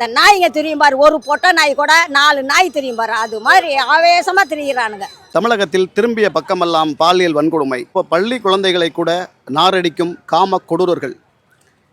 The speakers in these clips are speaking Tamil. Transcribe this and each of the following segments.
இந்த நாய்ங்க தெரியும் பாரு ஒரு பொட்டை நாய் கூட நாலு நாய் தெரியும் பாரு அது மாதிரி ஆவேசமா திரியிறானுங்க. தமிழகத்தில் திரும்பிய பக்கமெல்லாம் பாலியல் வன்கொடுமை. இப்போ பள்ளி குழந்தைகளை கூட நாரடிக்கும் காம கொடூரர்கள்.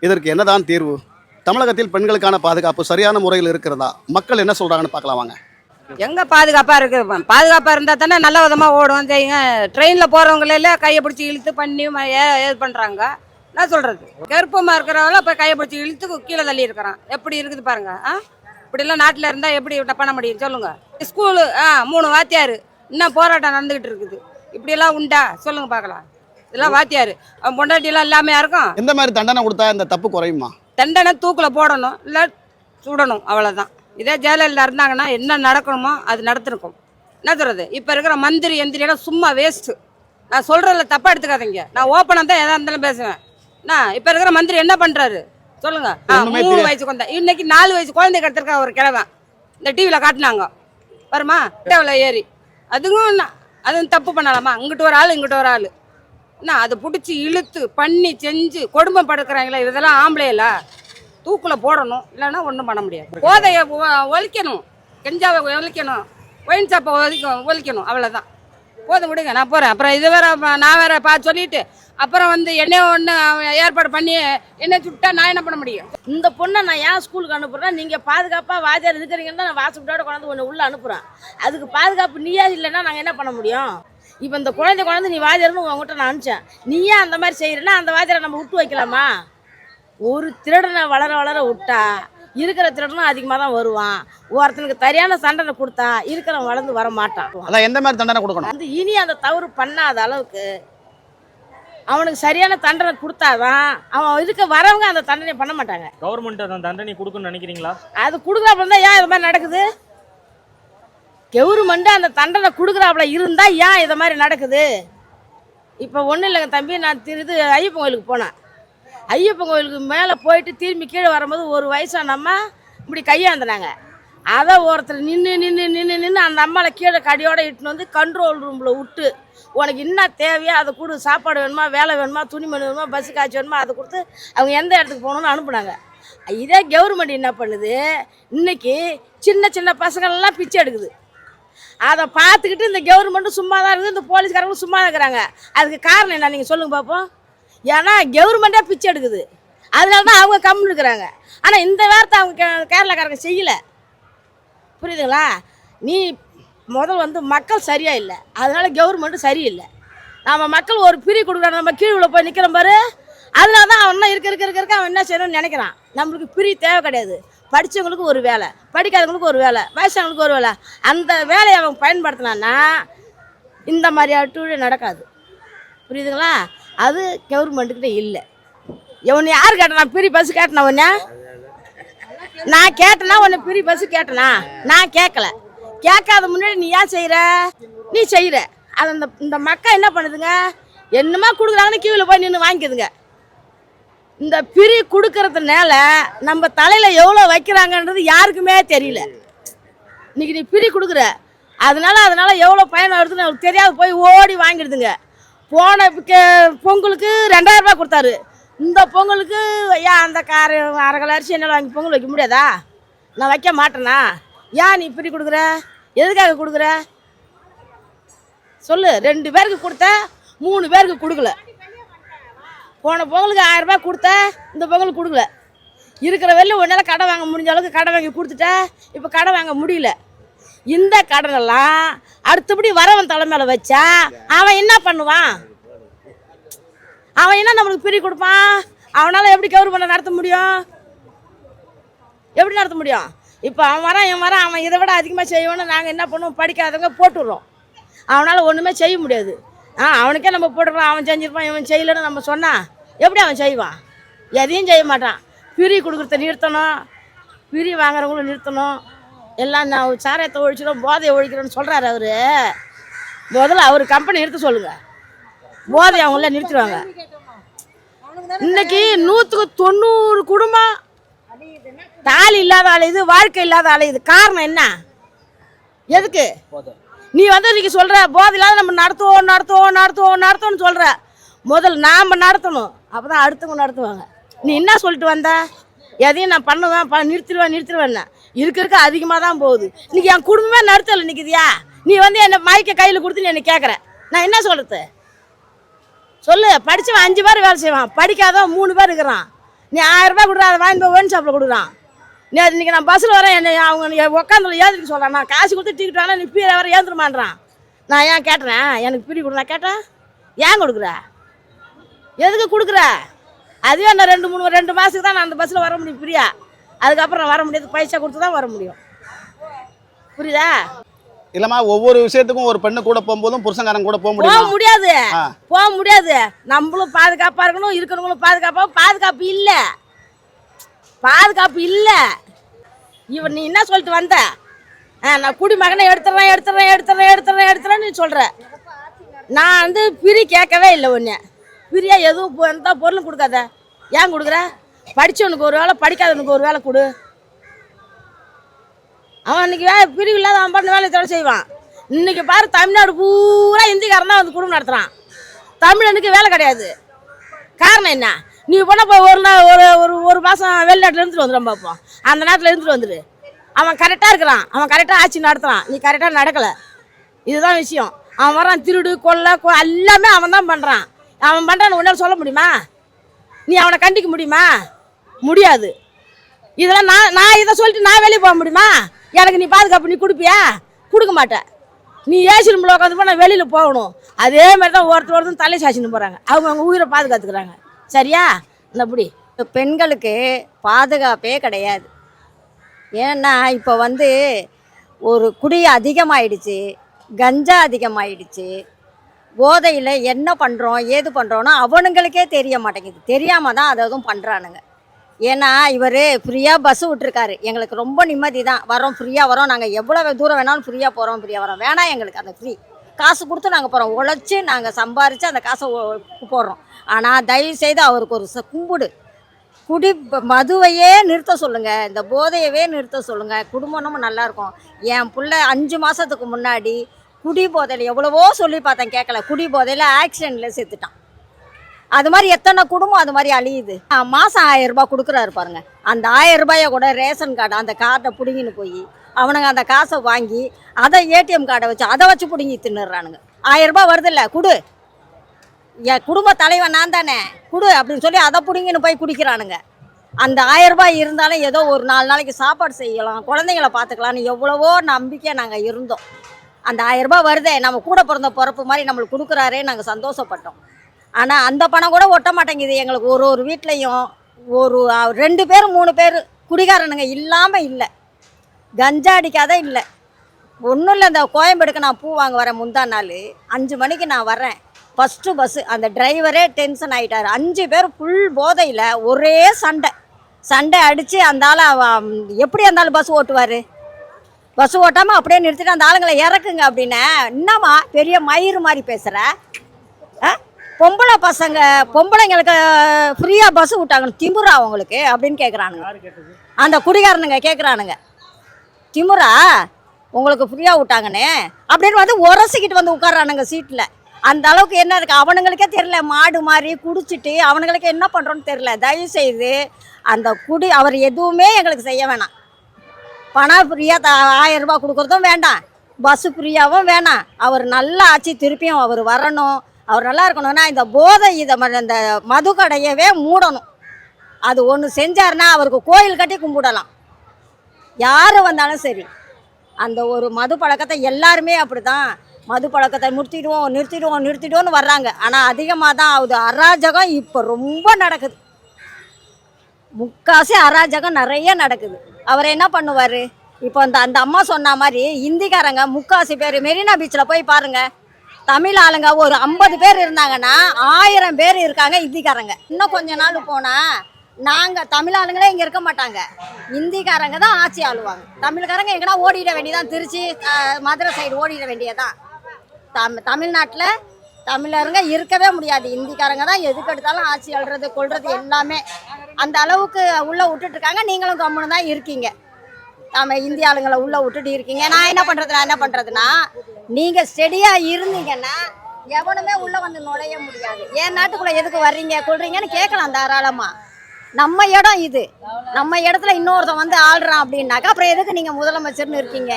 இதற்கு என்னதான் தீர்வு? தமிழகத்தில் பெண்களுக்கான பாதுகாப்பு சரியான முறையில் இருக்கிறதா? மக்கள் என்ன சொல்றாங்கன்னு பார்க்கலாம் வாங்க. எங்க பாதுகாப்பா இருக்கு? இப்ப பாதுகாப்பா இருந்தா தானே நல்ல விதமா ஓடும். செய்யுங்க ட்ரெயின்ல போறவங்கள கையை பிடிச்சி இழுத்து பண்ணி ஏ- இது பண்றாங்க? என்ன சொல்றது? கருப்பமா இருக்கிறவங்கள போய் கையை பிடிச்சி இழுத்து கீழே தள்ளி இருக்கிறான். எப்படி இருக்குது பாருங்க ஆ? இப்படிலாம் நாட்டில் இருந்தா எப்படி பண்ண முடியும் சொல்லுங்க. ஸ்கூலு ஆ மூணு வாத்தியார். இன்னும் போராட்டம் நடந்துகிட்டு இருக்குது. இப்படியெல்லாம் உண்டா? சொல்லுங்க பார்க்கலாம். இதெல்லாம் வாத்தியார். அவன் பொண்டாட்டியெல்லாம் இல்லாமையா இருக்கும்? எந்த மாதிரி தண்டனை கொடுத்தா இந்த தப்பு குறையுமா? தண்டனை தூக்கில் போடணும் இல்லை சுடணும் அவ்வளோதான் இதே ஜெயலலிதா இருந்தாங்கன்னா என்ன நடக்கணுமோ அது நடத்திருக்கும் என்ன சொல்கிறது இப்போ இருக்கிற மந்திரி எந்திரியெல்லாம் சும்மா வேஸ்ட்டு நான் சொல்கிறதில்ல தப்பாக எடுத்துக்காதீங்க. நான் ஓப்பனாக தான் எதாக இருந்தாலும் பேசுவேன். நான் இப்போ இருக்கிற மந்திரி என்ன பண்ணுறாரு சொல்லுங்க. மூணு. வயசு குழந்தை. இன்னைக்கு நாலு வயசு குழந்தை கிடத்திருக்கா ஒரு கிழவன். இந்த டிவியில் காட்டினாங்க. வருமா? டேவில் ஏறி. அதுவும் அதுவும் தப்பு பண்ணலாமா? இங்கிட்டு ஒரு ஆள் இங்கிட்டு ஒரு ஆள். என்ன அதை பிடிச்சி இழுத்து பண்ணி செஞ்சு கொடுமை படுக்கிறாங்களே இதெல்லாம் ஆம்பளையில தூக்கில் போடணும். இல்லைன்னா ஒன்றும் பண்ண முடியாது. போதையை ஒழிக்கணும். கெஞ்சாவை ஒழிக்கணும். ஒயின் சாப்பை ஒழிக்க ஒழிக்கணும். அவ்வளோதான் போதும் விடுங்க நான் போகிறேன் அப்புறம் இது வேற நான் வேற பா சொல்லிட்டு அப்புறம் வந்து என்ன ஒன்று ஏற்பாடு பண்ணி என்ன சுட்டா நான் என்ன பண்ண முடியும்? இந்த பொண்ணை நான் ஏன் ஸ்கூலுக்கு அனுப்புறேன் நீங்கள் பாதுகாப்பாக வாத்தியார் இருக்கிறீங்கன்னு தான் நான் வாசப்பட்டோட கொண்டாந்து ஒன்று உள்ளே அனுப்புகிறேன் அதுக்கு பாதுகாப்பு நீயா இல்லைன்னா நாங்கள் என்ன பண்ண முடியும்? இப்போ இந்த குழந்தை குழந்தை நீ வாத்தியார்னு உங்ககிட்ட நான் அனுப்பிச்சேன். நீயா அந்த மாதிரி செய்கிறேன்னா அந்த வாத்தியாரை நம்ம விட்டு வைக்கலாமா? ஒரு திருடனை வளர வளர விட்டா இருக்கிற திருடனும் அதிகமாக தான் வருவான். ஒருத்தனுக்கு சரியான தண்டனை கொடுத்தா இருக்கிறவன் வளர்ந்து வர மாட்டான். அதான் எந்த மாதிரி தண்டனை கொடுக்கணும்? வந்து இனி அந்த தவறு பண்ணாத அளவுக்கு அவனுக்கு சரியான தண்டனை கொடுத்தாதான் அவன் இருக்க வரவங்க அந்த தண்டனை பண்ண மாட்டாங்க. கவர்மெண்ட் அந்த தண்டனை கொடுக்குன்னு நினைக்கிறீங்களா? அது கொடுக்குறாப்புல இருந்தா ஏன் இது மாதிரி நடக்குது? கவர்மெண்ட் அந்த தண்டனை கொடுக்குறாப்புல இருந்தா ஏன் இது மாதிரி நடக்குது? இப்போ ஒன்றும் இல்லைங்க தம்பி நான் திரு இது ஐயப்பன் கோயிலுக்கு போனேன். ஐயப்பன் கோயிலுக்கு மேலே போயிட்டு திரும்பி கீழே வரும்போது ஒரு வயசான அம்மா இப்படி கையாந்துனாங்க. அதை ஒருத்தர் நின்று நின்று நின்று நின்று அந்த அம்மாவை கீழே கடியோட இட்டுன்னு வந்து கண்ட்ரோல் ரூமில் விட்டு உனக்கு என்ன தேவையோ அதை கொடு சாப்பாடு வேணுமா வேலை வேணுமா துணிமணி வேணுமா பஸ்ஸு காய்ச்சி வேணுமா அதை கொடுத்து அவங்க எந்த இடத்துக்கு போகணும்னு அனுப்புனாங்க. இதே கவர்மெண்ட் என்ன பண்ணுது? இன்னைக்கு சின்ன சின்ன பசங்களெல்லாம் பிச்சை எடுக்குது. அதை பார்த்துக்கிட்டு இந்த கவர்மெண்ட்டும் சும்மா தான் இருக்குது இந்த போலீஸ்காரங்களும் சும்மா தான் இருக்கிறாங்க. அதுக்கு காரணம் என்ன? நீங்கள் சொல்லுங்கள் பார்ப்போம் ஏன்னா கவர்மெண்ட்டே பிச்சை எடுக்குது. அதனால தான் அவங்க கம்முன்னு இருக்கிறாங்க. ஆனால் இந்த வாரத்தை அவங்க கே- கேரளாக்காரங்க செய்யலை. புரியுதுங்களா? நீ முதல் வந்து மக்கள் சரியாக இல்லை. அதனால கவர்மெண்ட்டும் சரியில்லை. நம்ம மக்கள் ஒரு பிரி கொடுக்குறாங்க. நம்ம கீழே போய் நிற்கிறோம் பாரு. அதனால தான் அவன் என்ன இருக்க இருக்க இருக்க இருக்க அவன் என்ன செய்யணும்னு நினைக்கிறான். நம்மளுக்கு பிரி தேவை கிடையாது. படித்தவங்களுக்கு ஒரு வேலை படிக்காதவங்களுக்கு ஒரு வேலை வயசானவங்களுக்கு ஒரு வேலை. அந்த வேலையை அவன் பயன்படுத்தினான்னா இந்த மாதிரி அட்டூழியம் நடக்காது. புரியுதுங்களா? அது கவர்மெண்ட்டுக்கிட்ட இல்லை. இவன் யார் கேட்டனா? பிரி பஸ் கேட்டனா உன்ன? நான் கேட்டனா உன்னை பிரி பஸ் கேட்டனா? நான் கேட்கல கேட்காத முன்னாடி நீ ஏன் செய்கிற நீ செய்கிற அது அந்த இந்த மக்கள் என்ன பண்ணுதுங்க? என்னமா கொடுக்குறாங்கன்னு கியூவில் போய் நின்று வாங்கிக்குதுங்க. இந்த பிரி கொடுக்கறதுனால நம்ம தலையில் எவ்வளோ வைக்கிறாங்கன்றது யாருக்குமே தெரியல. இன்னைக்கு நீ பிரி கொடுக்குற. அதனால அதனால எவ்வளோ பயன் வருதுன்னு அவருக்கு தெரியாது. போய் ஓடி வாங்கிடுதுங்க. போன பொங்கலுக்கு ரெண்டாயிரம் ரூபாய் கொடுத்தாரு. இந்த பொங்கலுக்கு ஐயா அந்த கார அரை அரிசி என்னால் வாங்கி பொங்கல் வைக்க முடியாதா? நான் வைக்க மாட்டேனா? ஏன் நீ இப்படி கொடுக்குற? எதுக்காக கொடுக்குற? சொல்லு. ரெண்டு பேருக்கு கொடுத்த மூணு பேருக்கு கொடுக்கல. போன பொங்கலுக்கு ஆயிரம் ரூபாய் கொடுத்த இந்த பொங்கலுக்கு கொடுக்கல. இருக்கிற வெளில ஒன்றால் கடை வாங்க முடிஞ்ச அளவுக்கு கடை வாங்கி கொடுத்துட்ட. இப்போ கடை வாங்க முடியல. இந்த கடனெல்லாம் அடுத்தபடி வரவன் தலைமையில் வச்சா அவன் என்ன பண்ணுவான்? அவன் என்ன நம்மளுக்கு பிரி கொடுப்பான்? அவனால் எப்படி கவர்மெண்ட்டை நடத்த முடியும்? எப்படி நடத்த முடியும்? இப்போ அவன் வரான் இவன் வரான் அவன் இதை விட அதிகமாக செய்வோன்னு நாங்கள் என்ன பண்ணுவோம்? படிக்காதவங்க போட்டுடுறோம். அவனால் ஒன்றுமே செய்ய முடியாது. ஆ அவனுக்கே நம்ம போட்டுடுறோம் அவன் செஞ்சிருப்பான் இவன் செய்யலைன்னு நம்ம சொன்னான் எப்படி அவன் செய்வான்? எதையும் செய்ய மாட்டான். பிரி கொடுக்குறத நிறுத்தணும். பிரி வாங்குறவங்களும் நிறுத்தணும். எல்லாம் நான் சாராயத்தை ஒழிச்சிடும் போதையை ஒழிக்கிறோன்னு சொல்கிறாரு அவர். முதல்ல அவர் கம்பெனி நிறுத்த சொல்லுங்கள் போதை அவங்கள நிறுத்திடுவாங்க. இன்னைக்கு நூற்றுக்கு தொண்ணூறு குடும்பம் தாலி இல்லாத அலையுது வாழ்க்கை இல்லாத அலையுது காரணம் என்ன? எதுக்கு? நீ வந்து இன்னைக்கு சொல்கிற போதை இல்லாத நம்ம நடத்துவோம் நடத்துவோம் நடத்துவோம் நடத்துவோம்னு சொல்கிற முதல்ல நாம் நடத்தணும். அப்போ தான் அடுத்தவங்க நடத்துவாங்க. நீ என்ன சொல்லிட்டு வந்த? எதையும் நான் பண்ணுவேன் ப நிறுத்திடுவேன் நிறுத்திடுவேன் இருக்க இருக்க அதிகமாக தான் போகுது. இன்னைக்கு என் குடும்பமே நடுத்தல நிற்குதியா நீ வந்து என்னை மயக்க கையில் கொடுத்து நீ என்னை கேட்குற நான் என்ன சொல்கிறது சொல்லு படித்தவன் அஞ்சு பேர் வேலை செய்வான். படிக்காதவன் மூணு பேர் இருக்கிறான். நீ ஆயிரரூபா கொடுறா அதை வாங்கி போய் ஒன் ஷாப்பில் கொடுக்குறான். நீ இன்னைக்கு நான் பஸ்ஸில் வரேன் என்னை அவங்க உட்காந்து ஏந்திரிக்க சொல்கிறான் நான் காசு கொடுத்து டிக்கெட் வாங்கினா நீ பீரை வர ஏந்திரமான்றான். நான் ஏன் கேட்டுறேன் எனக்கு பிரி கொடு நான் கேட்டேன் ஏன் கொடுக்குற? எதுக்கு கொடுக்குற? அதுவே நான் ரெண்டு மூணு ரெண்டு மாதத்துக்கு தான் நான் அந்த பஸ்ஸில் வர முடியும் பிரியா அதுக்கப்புறம் வர முடியாது. பைசா கொடுத்து தான் வர முடியும். புரியுதா? இல்லம்மா ஒவ்வொரு விஷயத்துக்கும் ஒரு பெண்ணு கூட போகும்போதும் புருஷங்காரன் கூட போக போக முடியுமா முடியாது. போக முடியாது. நம்மளும் பாதுகாப்பா இருக்கணும் இருக்கிறவங்களும் பாதுகாப்பா பாதுகாப்பு இல்ல. பாதுகாப்பு இல்ல. இவன் நீ என்ன சொல்லிட்டு வந்த? ஆ, நான் குடிமகனை எடுத்துறேன் எடுத்துறேன் எடுத்துறேன் எடுத்துறேன் எடுத்துறேன்னு நீ சொல்ற. நான் வந்து பிரி கேட்கவே இல்லை ஒன்று பிரியா எதுவும் இப்போ எந்த பொருளும் கொடுக்காத. ஏன் கொடுக்குற? படித்தவனுக்கு ஒரு வேலை படிக்காதவனுக்கு ஒரு வேலை கொடு. அவன் இன்னைக்கு வேலை பிரிவு இல்லாத அவன் பண்ண வேலையை செய்வான். இன்னைக்கு பாரு தமிழ்நாடு பூரா இந்திக்காரன் தான் வந்து குடும்பம் நடத்துகிறான் தமிழனுக்கு வேலை கிடையாது. காரணம் என்ன? நீ போனால் இப்போ ஒரு நாள் ஒரு ஒரு ஒரு மாதம் வெளிநாட்டில் இருந்துட்டு வந்துடும் பார்ப்போம் அந்த நேரத்தில் இருந்துட்டு வந்துடு அவன் கரெக்டாக இருக்கிறான். அவன் கரெக்டாக ஆட்சி நடத்துறான். நீ கரெக்டாக நடக்கலை. இதுதான் விஷயம். அவன் வரான் திருடு கொள்ளை கொ- எல்லாமே அவன் தான் பண்ணுறான் அவன் பண்ணுறான்னு உன்னால் சொல்ல முடியுமா? நீ அவனை கண்டிக்க முடியுமா? முடியாது. இதெல்லாம் நான் நான் இதை சொல்லிட்டு நான் வெளியே போக முடியுமா? எனக்கு நீ பாதுகாப்பு நீ கொடுப்பியா? கொடுக்க மாட்டேன். நீ ஏசி ரூமில் உட்காந்து போனால் நான் வெளியில் போகணும். அதே மாதிரி தான் ஒருத்தர் ஒருத்தரும் தலை சாச்சின்னு போகிறாங்க அவங்க அவங்க உயிரை பாதுகாத்துக்கிறாங்க. சரியா? என்னப்படி பெண்களுக்கு பாதுகாப்பே கிடையாது. ஏன்னா இப்போ வந்து ஒரு குடி அதிகமாயிடுச்சு கஞ்சா அதிகமாயிடுச்சு போதையில் என்ன பண்ணுறோம் ஏது பண்ணுறோன்னா அவனுங்களுக்கே தெரிய மாட்டேங்குது. தெரியாமல் தான் அதை அதுவும் பண்ணுறானுங்க ஏன்னா இவர் ஃப்ரீயாக பஸ் விட்டுருக்காரு. எங்களுக்கு ரொம்ப நிம்மதி தான் வரோம் ஃப்ரீயாக வரோம் நாங்கள் எவ்வளோ தூரம் வேணாலும் ஃப்ரீயாக போகிறோம் ஃப்ரீயாக வரோம் வேணாம் எங்களுக்கு அந்த ஃப்ரீ காசு கொடுத்து நாங்கள் போகிறோம் உழைச்சி நாங்கள் சம்பாரித்து அந்த காசை போடுறோம். ஆனால் தயவு செய்து அவருக்கு ஒரு ச- கும்பிடு. குடி மதுவையே நிறுத்த சொல்லுங்கள் இந்த போதையவே நிறுத்த சொல்லுங்கள் குடும்பமும் நல்லாயிருக்கும் என் பிள்ளை அஞ்சு மாதத்துக்கு முன்னாடி குடி போதையில் எவ்வளவோ சொல்லி பார்த்தேன் கேட்கல குடி போதையில் ஆக்சிடெண்ட்டில் செத்துட்டான். அது மாதிரி எத்தனை குடும்பம் அது மாதிரி அழியுது. ஆ, ஆயிரம் ரூபாய் கொடுக்குறாரு பாருங்க. அந்த ஆயிரம் ரூபாயை கூட ரேஷன் கார்டு அந்த கார்டை பிடுங்கின்னு போய் அவனுங்க அந்த காசை வாங்கி அதை ஏடிஎம் கார்டை வச்சு அதை வச்சு பிடுங்கி தின்னுறானுங்க ஆயிரம் ரூபாய் வருதுல்ல குடு. என் குடும்ப தலைவன் நான் தானே குடு அப்படின்னு சொல்லி அதை பிடுங்கின்னு போய் குடிக்கிறானுங்க. அந்த ஆயிரம் ரூபாய் இருந்தாலும் ஏதோ ஒரு நாலு நாளைக்கு சாப்பாடு செய்யலாம் குழந்தைங்கள பார்த்துக்கலாம்னு எவ்வளவோ நம்பிக்கையாக நாங்கள் இருந்தோம். அந்த ஆயிரம் ரூபாய் வருதே நம்ம கூட பிறந்த பிறப்பு மாதிரி நம்மளுக்கு கொடுக்குறாரே நாங்கள் சந்தோஷப்பட்டோம். ஆனால் அந்த பணம் கூட ஒட்ட மாட்டேங்குது எங்களுக்கு. ஒரு ஒரு வீட்லேயும் ஒரு ரெண்டு பேர் மூணு பேர் குடிகாரனுங்க இல்லாமல் இல்லை. கஞ்சா அடிக்காத இல்லை. ஒன்றும் இல்லை இந்த கோயம்பேடுக்கு நான் பூ வாங்க வரேன் முந்தா நாள். அஞ்சு மணிக்கு நான் வரேன். ஃபஸ்ட்டு பஸ்ஸு அந்த டிரைவரே டென்ஷன் ஆகிட்டார் அஞ்சு பேர் ஃபுல் போதையில் ஒரே சண்டை. சண்டை அடித்து அந்த ஆளை எப்படி இருந்தாலும் பஸ் ஓட்டுவார்? பஸ் ஓட்டாமல் அப்படியே நிறுத்திட்டு அந்த ஆளுங்களை இறக்குங்க அப்படின்னா என்னம்மா பெரிய மயிறு மாதிரி பேசுகிற பொம்பளை பசங்க பொம்பளைங்களுக்கு ஃப்ரீயாக பஸ் விட்டாங்கன்னு திமுறா அவங்களுக்கு அப்படின்னு கேட்குறானுங்க அந்த குடிகாரனுங்க கேட்குறானுங்க திமுறா உங்களுக்கு ஃப்ரீயாக விட்டாங்கண்ணே அப்படின்னு வந்து உரசிக்கிட்டு வந்து உட்கார்றானுங்க சீட்டில் அந்த அளவுக்கு என்ன இருக்குது அவனுங்களுக்கே தெரில மாடு மாதிரி குடிச்சிட்டு அவனுங்களுக்கு என்ன பண்ணுறோன்னு தெரில தயவு செய்து அந்த குடி அவர் எதுவுமே எங்களுக்கு செய்ய வேணாம். பணம் ஃப்ரீயாக த ஆயிரம் ரூபாய் கொடுக்குறதும் வேண்டாம். பஸ்ஸு ஃப்ரீயாகவும் வேணாம். அவர் நல்லா ஆச்சு திருப்பியும் அவர் வரணும். அவர் நல்லா இருக்கணும்னா இந்த போதை இதை இந்த மது கடையவே மூடணும். அது ஒன்று செஞ்சாருன்னா அவருக்கு கோயில் கட்டி கும்பிடலாம். யார் வந்தாலும் சரி அந்த ஒரு மது பழக்கத்தை எல்லாருமே அப்படிதான் மது பழக்கத்தை நிறுத்திடுவோம் நிறுத்திடுவோம் நிறுத்திடுவோம்னு வர்றாங்க. ஆனால் அதிகமாக தான் அது அராஜகம் இப்போ ரொம்ப நடக்குது. முக்காசி அராஜகம் நிறைய நடக்குது. அவர் என்ன பண்ணுவார்? இப்போ அந்த அந்த அம்மா சொன்ன மாதிரி இந்திக்காரங்க முக்காசி பேர் மெரினா பீச்சில் போய் பாருங்கள் தமிழ் ஆளுங்க ஒரு ஐம்பது பேர் இருந்தாங்கன்னா ஆயிரம் பேர் இருக்காங்க இந்திக்காரங்க. இன்னும் கொஞ்ச நாள் போனால் நாங்கள் தமிழ் ஆளுங்களே இங்கே இருக்க மாட்டாங்க. இந்திக்காரங்க தான் ஆட்சி ஆளுவாங்க. தமிழ்காரங்க எங்கன்னா ஓடிட வேண்டியதான் திருச்சி மதுரை சைடு ஓடிட வேண்டியதான் தம் தமிழ்நாட்டில் தமிழருங்க இருக்கவே முடியாது. இந்திக்காரங்க தான் எதுக்கு எடுத்தாலும் ஆட்சி ஆள்றது கொள்றது எல்லாமே. அந்த அளவுக்கு உள்ளே விட்டுட்டு இருக்காங்க. நீங்களும் கம்முன்னு தான் இருக்கீங்க. நம்ம இந்திய ஆளுங்களை உள்ளே விட்டுட்டு இருக்கீங்க. நான் என்ன பண்ணுறது நான் என்ன பண்ணுறதுன்னா நீங்கள் ஸ்டெடியாக இருந்தீங்கன்னா எவனுமே உள்ளே வந்து நுழைய முடியாது. என் நாட்டுக்குள்ளே எதுக்கு வர்றீங்க கொள்றீங்கன்னு கேட்கலாம் தாராளமாக நம்ம இடம் இது. நம்ம இடத்துல இன்னொருத்தன் வந்து ஆள்றான் அப்படின்னாக்கா அப்புறம் எதுக்கு நீங்க முதலமைச்சர்னு இருக்கீங்க?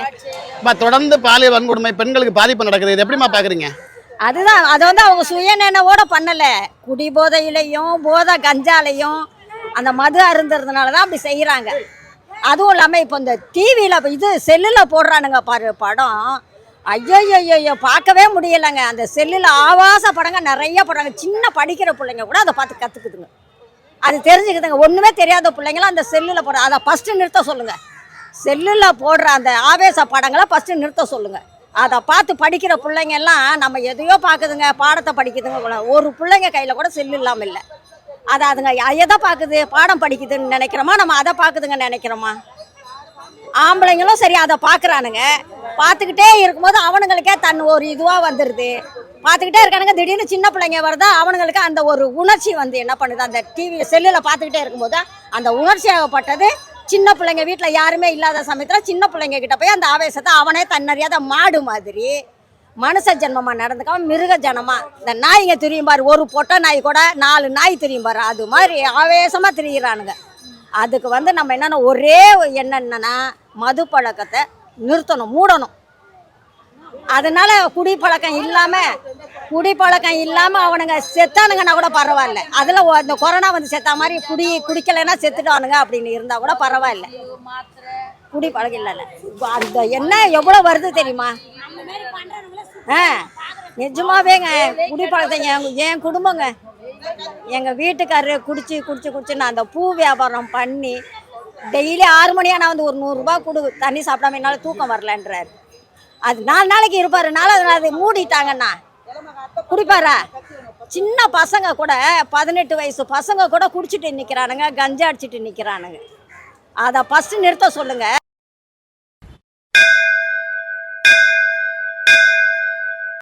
இப்போ தொடர்ந்து பாலியல் வன்கொடுமை பெண்களுக்கு பாதிப்பு நடக்குது. இது எப்படிமா பார்க்குறீங்க அதுதான் அதை வந்து அவங்க சுயநினைவோட பண்ணல. குடி போதையிலையும் போதை கஞ்சாலையும் அந்த மது அருந்துறதுனால தான் அப்படி செய்கிறாங்க அதுவும் இல்லாமல் இப்போ இந்த டிவியில் இது செல்லில் போடுறானுங்க பாரு படம். ஐயோ ஐயோ பார்க்கவே முடியலைங்க. அந்த செல்லில் ஆவாச படங்க நிறைய படங்க சின்ன படிக்கிற பிள்ளைங்க கூட அதை பார்த்து கற்றுக்குதுங்க அது தெரிஞ்சுக்குதுங்க. ஒன்றுமே தெரியாத பிள்ளைங்களாம் அந்த செல்லில் போடுற அதை ஃபஸ்ட்டு நிறுத்த சொல்லுங்கள் செல்லில் போடுற அந்த ஆவேச படங்களை ஃபஸ்ட்டு நிறுத்த சொல்லுங்கள் அதை பார்த்து படிக்கிற பிள்ளைங்க எல்லாம் நம்ம எதையோ பார்க்குதுங்க பாடத்தை படிக்குதுங்க ஒரு பிள்ளைங்க கையில் கூட செல்லு இல்லாமல் இல்லை. அதை அதுங்க எதை பார்க்குது? பாடம் படிக்குதுன்னு நினைக்கிறோமா? நம்ம அதை பார்க்குதுங்க நினைக்கிறோமா? ஆம்பளைங்களும் சரி அதை பார்க்குறானுங்க. பார்த்துக்கிட்டே இருக்கும்போது அவனுங்களுக்கே தன் ஒரு இதுவாக வந்துடுது பார்த்துக்கிட்டே இருக்கானுங்க திடீர்னு சின்ன பிள்ளைங்க வருதா அவனுங்களுக்கு அந்த ஒரு உணர்ச்சி வந்து என்ன பண்ணுது? அந்த டிவி செல்லில் பார்த்துக்கிட்டே இருக்கும்போது அந்த உணர்ச்சியாகப்பட்டது சின்ன பிள்ளைங்க வீட்டில் யாருமே இல்லாத சமயத்தில் சின்ன பிள்ளைங்க கிட்ட போய் அந்த ஆவேசத்தை அவனே தன்னறியாத மாடு மாதிரி மனுஷ ஜென்மமாக நடந்துக்காம மிருக ஜனமா. இந்த நாய்ங்க தெரியும் பாரு ஒரு பொட்டை நாய் கூட நாலு நாய் தெரியும் பாரு. அது மாதிரி ஆவேசமாக திரியிறானுங்க. அதுக்கு வந்து நம்ம என்னென்ன ஒரே என்னென்னா மது பழக்கத்தை நிறுத்தணும் மூடணும். அதனால குடிப்பழக்கம் இல்லாமல் குடிப்பழக்கம் இல்லாமல் அவனுங்க செத்தானுங்கன்னா கூட பரவாயில்ல. அதில் இந்த கொரோனா வந்து செத்த மாதிரி குடி குடிக்கலைன்னா செத்துட்டானுங்க அப்படின்னு இருந்தால் கூட பரவாயில்ல. குடிப்பழக்கம் இல்லைல்ல. அந்த என்ன எவ்வளோ வருது தெரியுமா? ஆ நிஜமாவேங்க. குடிப்பழக்கத்தை என் குடும்பங்க. எங்கள் வீட்டுக்காரரு குடிச்சு குடிச்சு குடிச்சு நான் அந்த பூ வியாபாரம் பண்ணி டெய்லி ஆறு மணியாக நான் வந்து ஒரு நூறுரூபா கொடு தண்ணி சாப்பிடாம என்னால் தூக்கம் வரலன்றார். அது நாலு நாளைக்கு இருப்பாருனால அதை அது மூடிட்டாங்கண்ணா குடிப்பாரா? சின்ன பசங்க கூட பதினெட்டு வயசு பசங்க கூட குடிச்சிட்டு நிற்கிறானுங்க கஞ்சா அடிச்சிட்டு நிற்கிறானுங்க அதை ஃபஸ்ட்டு நிறுத்த சொல்லுங்கள்